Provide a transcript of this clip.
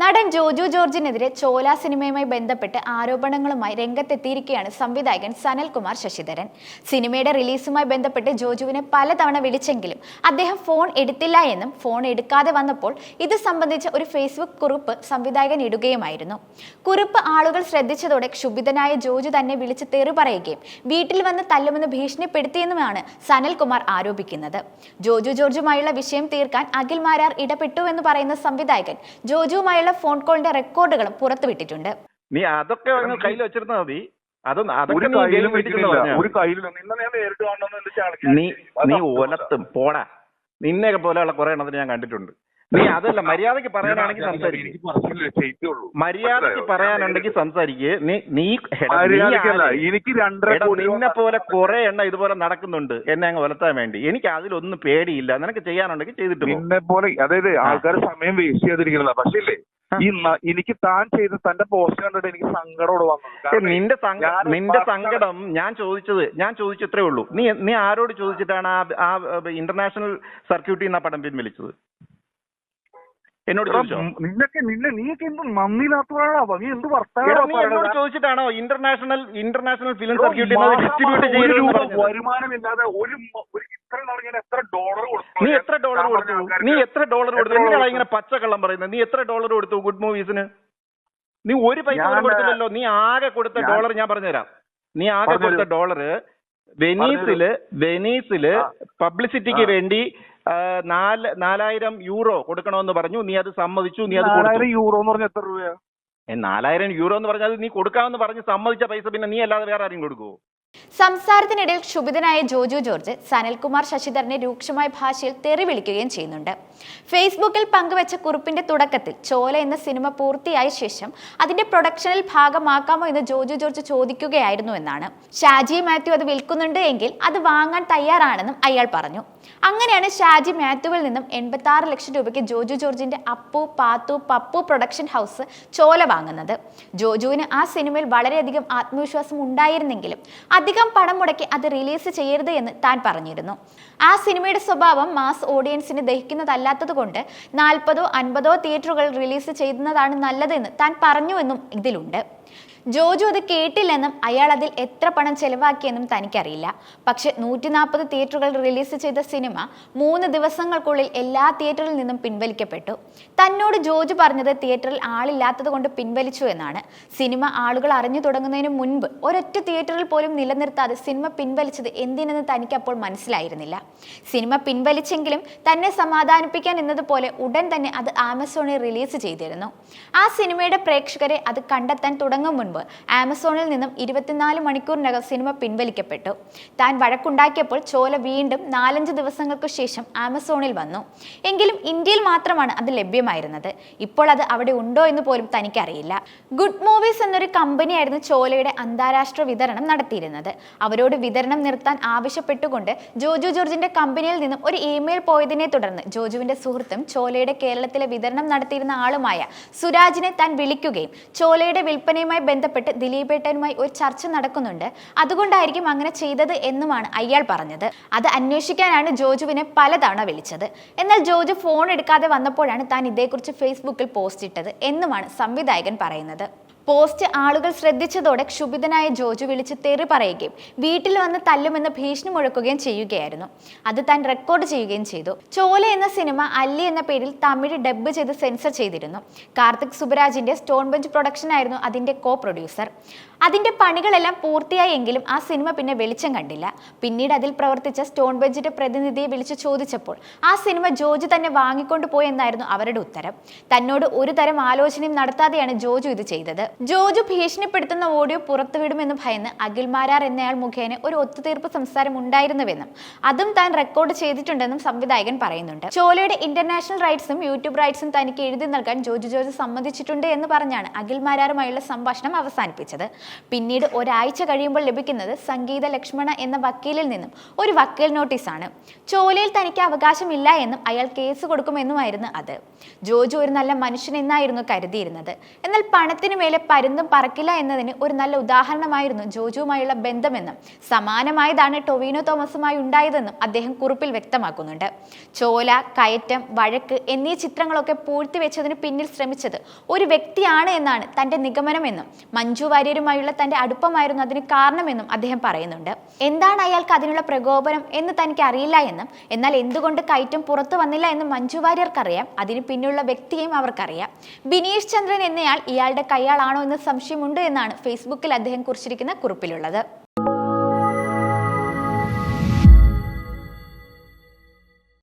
നടൻ ജോജു ജോർജിനെതിരെ ചോല സിനിമയുമായി ബന്ധപ്പെട്ട് ആരോപണങ്ങളുമായി രംഗത്തെത്തിയിരിക്കുകയാണ് സംവിധായകൻ സനൽകുമാർ ശശിധരൻ. സിനിമയുടെ റിലീസുമായി ബന്ധപ്പെട്ട് ജോജുവിനെ പലതവണ വിളിച്ചെങ്കിലും അദ്ദേഹം ഫോൺ എടുത്തില്ല എന്നും ഫോൺ എടുക്കാതെ വന്നപ്പോൾ ഇത് സംബന്ധിച്ച ഒരു ഫേസ്ബുക്ക് കുറിപ്പ് സംവിധായകൻ ഇടുകയുമായിരുന്നു. കുറിപ്പ് ആളുകൾ ശ്രദ്ധിച്ചതോടെ ക്ഷുഭിതനായ ജോജു തന്നെ വിളിച്ച് തെറി പറയുകയും വീട്ടിൽ വന്ന് തല്ലുമെന്ന് ഭീഷണിപ്പെടുത്തിയെന്നുമാണ് സനൽകുമാർ ആരോപിക്കുന്നത്. ജോജു ജോർജുമായുള്ള വിഷയം തീർക്കാൻ അഖിൽ മാരാർ ഇടപെട്ടു എന്ന് പറയുന്ന സംവിധായകൻ ജോജുവുമായുള്ള ഫോൺ കോളിന്റെ റെക്കോർഡുകളും പുറത്തുവിട്ടിട്ടുണ്ട്. നീ അതൊക്കെ കയ്യിൽ വെച്ചിരുന്നാ മതി. ഒരു നീ കയ്യിലും ഒരു. കയ്യിലും നീ നീ ഒലത്തും. പോടാ. നിന്നെയൊക്കെ പോലെയുള്ള കുറെ എണ്ണത്തിന് ഞാൻ കണ്ടിട്ടുണ്ട്. നീ അതല്ല മര്യാദയ്ക്ക് പറയാനാണെങ്കിൽ സംസാരിക്കുക മര്യാദയ്ക്ക് പറയാനുണ്ടെങ്കിൽ സംസാരിക്കുക നീ നീ? എനിക്ക് നിന്നെ പോലെ കുറെ എണ്ണം ഇതുപോലെ നടക്കുന്നുണ്ട്. എന്നെ അങ്ങ് ഒലത്താൻ വേണ്ടി. എനിക്ക് അതിലൊന്നും പേടിയില്ല. നിനക്ക് ചെയ്യാനുണ്ടെങ്കിൽ ചെയ്തിട്ട്. നിന്നെ പോലെ അതായത് ആൾക്കാർ സമയം വേസ്റ്റ് ചെയ്തിരിക്കണതാ പക്ഷേ ഈ എനിക്ക് താൻ ചെയ്ത തന്റെ പോസ്റ്റ് കണ്ടിട്ട് എനിക്ക് സങ്കടോട് വന്നു. നിന്റെ നിന്റെ സങ്കടം ഞാൻ ചോദിച്ചത് ഞാൻ ചോദിച്ചത്രേ ഉള്ളൂ. നീ നീ ആരോട് ചോദിച്ചിട്ടാണ് ആ ആ ഇന്റർനാഷണൽ സർക്യൂട്ടിൽ നിന്ന് ആ പടം പിൻവലിച്ചത്? എന്നോട് നിന്നൊക്കെ നിന്നെ നീയൊക്കെ എന്ത് നന്ദിയില്ലാത്തവരാണോ നീ എന്ത് എന്നോട് ചോദിച്ചിട്ടാണോ ഇന്റർനാഷണൽ ഇന്റർനാഷണൽ ഫിലിം സർക്യൂട്ടിൽ ഡിസ്ട്രിബ്യൂട്ട് ചെയ്തത് വരുമാനമില്ലാതെ ഒരു നീ എത്ര ഡോളർ കൊടുത്തു? നീ എത്ര ഡോളർ കൊടുത്തു? എത്ര എന്തിനാ ഡോളർ ഇങ്ങനെ പച്ചക്കള്ളം പറയുന്നത്? നീ എത്ര ഡോളർ കൊടുത്തു ഗുഡ് മൂവീസിന് നീ ഒരു പൈസ കൊടുത്തില്ലല്ലോ. നീ ആകെ കൊടുത്ത ഡോളർ ഞാൻ പറഞ്ഞുതരാം. നീ ആകെ കൊടുത്ത ഡോളർ വെനീസിൽ വെനീസിൽ പബ്ലിസിറ്റിക്ക് വേണ്ടി നാല് നാലായിരം യൂറോ കൊടുക്കണമെന്ന് പറഞ്ഞു. നീ അത് സമ്മതിച്ചു നീ അത് കൊടുത്തു. യൂറോ എന്ന് പറഞ്ഞ എത്ര രൂപയാ? ഏ, നാലായിരം യൂറോ എന്ന് പറഞ്ഞാൽ നീ കൊടുക്കാമെന്ന് പറഞ്ഞ് സമ്മതിച്ച പൈസ പിന്നെ നീ അല്ലാതെ വേറെ ആരും കൊടുക്കുവോ? സംസാരത്തിനിടയിൽ ക്ഷുഭിതനായ ജോജു ജോർജ് സനൽകുമാർ ശശിധരനെ രൂക്ഷമായ ഭാഷയിൽ തെറി വിളിക്കുകയും ചെയ്യുന്നുണ്ട്. ഫേസ്ബുക്കിൽ പങ്കുവച്ച കുറിപ്പിന്റെ തുടക്കത്തിൽ ചോല എന്ന സിനിമ പൂർത്തിയായ ശേഷം അതിന്റെ പ്രൊഡക്ഷനിൽ ഭാഗമാക്കാമോ എന്ന് ജോജു ജോർജ് ചോദിക്കുകയായിരുന്നു എന്നാണ്. ഷാജി മാത്യു അത് വിൽക്കുന്നുണ്ട് എങ്കിൽ അത് വാങ്ങാൻ തയ്യാറാണെന്നും അയാൾ പറഞ്ഞു. അങ്ങനെയാണ് ഷാജി മാത്യുവിൽ നിന്നും എൺപത്തി ആറ് ലക്ഷം രൂപയ്ക്ക് ജോജു ജോർജിന്റെ അപ്പു പാത്തു പപ്പു പ്രൊഡക്ഷൻ ഹൗസ് ചോല വാങ്ങുന്നത്. ജോജുവിന് ആ സിനിമയിൽ വളരെയധികം ആത്മവിശ്വാസം ഉണ്ടായിരുന്നെങ്കിലും അധികം പണം മുടക്കി അത് റിലീസ് ചെയ്യരുത് എന്ന് താൻ പറഞ്ഞിരുന്നു. ആ സിനിമയുടെ സ്വഭാവം മാസ് ഓഡിയൻസിന് ദഹിക്കുന്നതല്ലാത്തത് കൊണ്ട് നാൽപ്പതോ അൻപതോ തിയേറ്ററുകൾ റിലീസ് ചെയ്യുന്നതാണ് നല്ലതെന്ന് താൻ പറഞ്ഞുവെന്നും ഇതിലുണ്ട്. ജോജു അത് കേട്ടില്ലെന്നും അയാൾ അതിൽ എത്ര പണം ചെലവാക്കിയെന്നും തനിക്കറിയില്ല. പക്ഷെ നൂറ്റി നാൽപ്പത് തിയേറ്ററുകൾ റിലീസ് ചെയ്ത സിനിമ മൂന്ന് ദിവസങ്ങൾക്കുള്ളിൽ എല്ലാ തിയേറ്ററിൽ നിന്നും പിൻവലിക്കപ്പെട്ടു. തന്നോട് ജോജു പറഞ്ഞത് തിയേറ്ററിൽ ആളില്ലാത്തത് കൊണ്ട് പിൻവലിച്ചു എന്നാണ്. സിനിമ ആളുകൾ അറിഞ്ഞു തുടങ്ങുന്നതിന് മുൻപ് ഒരൊറ്റ തിയേറ്ററിൽ പോലും നിലനിർത്താതെ സിനിമ പിൻവലിച്ചത് എന്തിനെന്ന് തനിക്ക് അപ്പോൾ മനസ്സിലായിരുന്നില്ല. സിനിമ പിൻവലിച്ചെങ്കിലും തന്നെ സമാധാനിപ്പിക്കാൻ എന്നതുപോലെ ഉടൻ തന്നെ അത് ആമസോണിൽ റിലീസ് ചെയ്തിരുന്നു. ആ സിനിമയുടെ പ്രേക്ഷകരെ അത് കണ്ടെത്താൻ തുടങ്ങും മുൻപ് ആമസോണിൽ നിന്നും ഇരുപത്തിനാല് മണിക്കൂറിനകം സിനിമ പിൻവലിക്കപ്പെട്ടു. താൻ വഴക്കുണ്ടാക്കിയപ്പോൾ ചോല വീണ്ടും നാലഞ്ച് ദിവസങ്ങൾക്ക് ശേഷം ആമസോണിൽ വന്നു. എങ്കിലും ഇന്ത്യയിൽ മാത്രമാണ് അത് ലഭ്യമായിരുന്നത്. ഇപ്പോൾ അത് അവിടെ ഉണ്ടോ എന്ന് പോലും തനിക്കറിയില്ല. ഗുഡ് മൂവീസ് എന്നൊരു കമ്പനിയായിരുന്നു ചോലയുടെ അന്താരാഷ്ട്ര വിതരണം നടത്തിയിരുന്നത്. അവരോട് വിതരണം നിർത്താൻ ആവശ്യപ്പെട്ടുകൊണ്ട് ജോജു ജോർജിന്റെ കമ്പനിയിൽ നിന്നും ഒരു ഇമെയിൽ പോയതിനെ തുടർന്ന് ജോജുവിന്റെ സുഹൃത്തും ചോലയുടെ കേരളത്തിലെ വിതരണം നടത്തിയിരുന്ന ആളുമായ സുരാജിനെ താൻ വിളിക്കുകയും ചോലയുടെ വിൽപ്പനയുമായി ദിലീപേട്ടനുമായി ഒരു ചർച്ച നടക്കുന്നുണ്ട്. അതുകൊണ്ടായിരിക്കും അങ്ങനെ ചെയ്തത് എന്നുമാണ് അയാൾ പറഞ്ഞത്. അത് അന്വേഷിക്കാനാണ് ജോജുവിനെ പലതവണ വിളിച്ചത്. എന്നാൽ ജോജു ഫോൺ എടുക്കാതെ വന്നപ്പോഴാണ് താൻ ഇതേക്കുറിച്ച് ഫേസ്ബുക്കിൽ പോസ്റ്റ് ഇട്ടത് എന്നുമാണ് സംവിധായകൻ പറയുന്നത്. പോസ്റ്റ് ആളുകൾ ശ്രദ്ധിച്ചതോടെ ക്ഷുഭിതനായ ജോജു വിളിച്ച് തെറി പറയുകയും വീട്ടിൽ വന്ന് തല്ലുമെന്ന് ഭീഷണി മുഴക്കുകയും ചെയ്യുകയായിരുന്നു. അത് താൻ റെക്കോർഡ് ചെയ്യുകയും ചെയ്തു. ചോല എന്ന സിനിമ അല്ലി എന്ന പേരിൽ തമിഴ് ഡബ്ബ് ചെയ്ത് സെൻസർ ചെയ്തിരുന്നു. കാർത്തിക് സുബരാജിന്റെ സ്റ്റോൺ ബെഞ്ച് പ്രൊഡക്ഷൻ ആയിരുന്നു അതിന്റെ കോ പ്രൊഡ്യൂസർ അതിന്റെ പണികളെല്ലാം പൂർത്തിയായെങ്കിലും ആ സിനിമ പിന്നെ വെളിച്ചം കണ്ടില്ല. പിന്നീട് അതിൽ പ്രവർത്തിച്ച സ്റ്റോൺ ബെഞ്ചിന്റെ പ്രതിനിധിയെ വിളിച്ചു ചോദിച്ചപ്പോൾ ആ സിനിമ ജോജു തന്നെ വാങ്ങിക്കൊണ്ടു പോയെന്നായിരുന്നു അവരുടെ ഉത്തരം. തന്നോട് ഒരു തരം ആലോചനയും നടത്താതെയാണ് ജോജു ഇത് ചെയ്തത്. ജോജു ഭീഷണിപ്പെടുത്തുന്ന ഓഡിയോ പുറത്തുവിടുമെന്ന് ഭയന്ന് അഖിൽ മാരാർ എന്നയാൾ മുഖേന ഒരു ഒത്തുതീർപ്പ് സംസാരം ഉണ്ടായിരുന്നുവെന്നും അതും താൻ റെക്കോർഡ് ചെയ്തിട്ടുണ്ടെന്നും സംവിധായകൻ പറയുന്നുണ്ട്. ചോലയുടെ ഇന്റർനാഷണൽ റൈറ്റ്സും യൂട്യൂബ് റൈറ്റ്സും തനിക്ക് എഴുതി നൽകാൻ ജോജു ജോർജ് സമ്മതിച്ചിട്ടുണ്ട് എന്ന് പറഞ്ഞാണ് അഖിൽ മാരാറുമായുള്ള സംഭാഷണം അവസാനിപ്പിച്ചത്. പിന്നീട് ഒരാഴ്ച കഴിയുമ്പോൾ ലഭിക്കുന്നത് സംഗീത ലക്ഷ്മണ എന്ന വക്കീലിൽ നിന്നും ഒരു വക്കീൽ നോട്ടീസാണ്. ചോലയിൽ തനിക്ക് അവകാശമില്ല എന്നും അയാൾ കേസ് കൊടുക്കുമെന്നുമായിരുന്നു അത്. ജോജു ഒരു നല്ല മനുഷ്യൻ എന്നായിരുന്നു കരുതിയിരുന്നത്. എന്നാൽ പണത്തിനു മേലെ പരുന്തും പറക്കില്ല എന്നതിന് ഒരു നല്ല ഉദാഹരണമായിരുന്നു ജോജുവുമായുള്ള ബന്ധമെന്നും സമാനമായതാണ് ടൊവിനോ തോമസുമായി ഉണ്ടായതെന്നും അദ്ദേഹം കുറിപ്പിൽ വ്യക്തമാക്കുന്നുണ്ട്. ചോല കയറ്റം വഴക്ക് എന്നീ ചിത്രങ്ങളൊക്കെ പൂഴ്ത്തിവെച്ചതിന് പിന്നിൽ ശ്രമിച്ചത് ഒരു വ്യക്തിയാണ് എന്നാണ് തന്റെ നിഗമനമെന്നും മഞ്ജു വാര്യരുമായുള്ള തന്റെ അടുപ്പമായിരുന്നു അതിന് കാരണമെന്നും അദ്ദേഹം പറയുന്നുണ്ട്. എന്താണ് അയാൾക്ക് അതിനുള്ള പ്രകോപനം എന്ന് തനിക്ക് അറിയില്ല എന്നും എന്നാൽ എന്തുകൊണ്ട് കയറ്റം പുറത്തു വന്നില്ല എന്നും മഞ്ജു വാര്യർക്കറിയാം. അതിന് പിന്നിലുള്ള വ്യക്തിയെയും അവർക്കറിയാം. ബിനീഷ് ചന്ദ്രൻ എന്നയാൾ ഇയാളുടെ കയ്യാളാണോ എന്ന് സംശയമുണ്ട് എന്നാണ് ഫേസ്ബുക്കിൽ അദ്ദേഹം കുറിച്ചിരിക്കുന്ന കുറിപ്പിലുള്ളത്.